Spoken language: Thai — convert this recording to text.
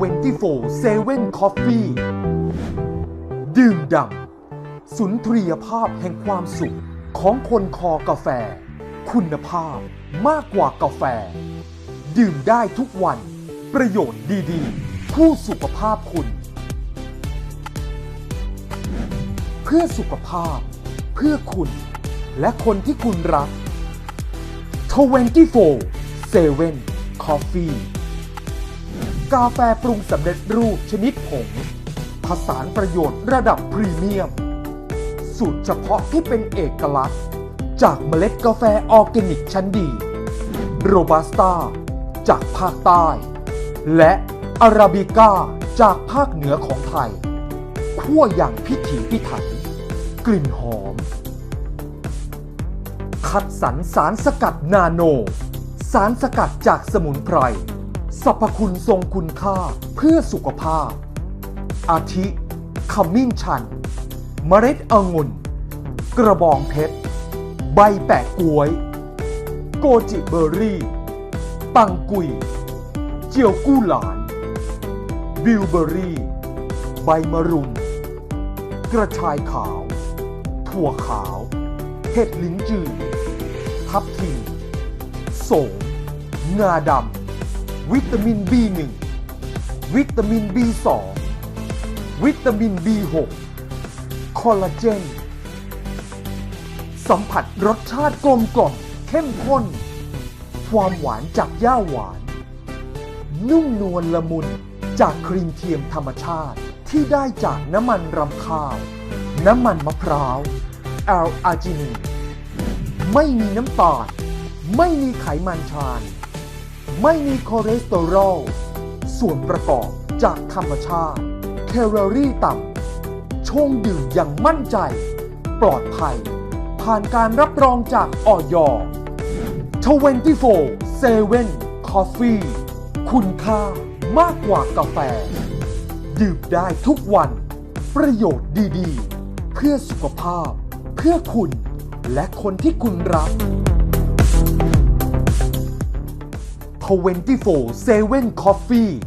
24 7 Coffee ดื่มด่ำสุนทรียภาพแห่งความสุขของคนคอกาแฟ คุณภาพมากกว่ากาแฟ ดื่มได้ทุกวัน ประโยชน์ดีๆ คู่สุขภาพคุณ เพื่อสุขภาพ เพื่อคุณ และคนที่คุณรัก24 7 Coffee กาแฟปรุงสำเร็จรูปชนิดผงผสานประโยชน์ระดับพรีเมียม สูตรเฉพาะที่เป็นเอกลักษณ์ จากเมล็ดกาแฟออร์แกนิกชั้นดีโรบัสต้าจากภาคใต้ และอาราบิก้าจากภาคเหนือของไทยคั่วอย่างพิถีพิถัน กลิ่นหอม คัดสรรสารสกัดนาโน สารสกัดจากสมุนไพร สรรพคุณทรงคุณค่าเพื่อสุขภาพ อาทิขมิ้นชัน เมล็ดองุ่น กระบองเพชร ใบแปะกล้วย โกจิเบอร์รี่ ปังกุย เจียวกู้หลาน บิลเบอร์รี่ ใบมะรุม กระชายขาว ถั่วขาว เห็ดลิ้นจือ ทับทิมโสมงาดำ วิตามิน B1 วิตามิน B2 วิตามิน B6 คอลลาเจน สัมผัสรสชาติกลมกล่อมเข้มข้น ความหวานจากย่าหวาน นุ่มนวลละมุนจากครีมเทียมธรรมชาติที่ได้จากน้ำมันรำข้าว น้ำมันมะพร้าวแอลอาจินีไม่มีน้ำตาล ไม่มีไขมันทราน ไม่มีคอเลสเตอรอล ส่วนประกอบจากธรรมชาติ แคลอรี่ต่ำ ชงดื่มอย่างมั่นใจ ปลอดภัย ผ่านการรับรองจากออย24 7 Coffee คุณค่ามากกว่ากาแฟ ดื่มได้ทุกวัน ประโยชน์ดีๆ เพื่อสุขภาพ เพื่อคุณ และคนที่คุณรัก 24 7 Coffee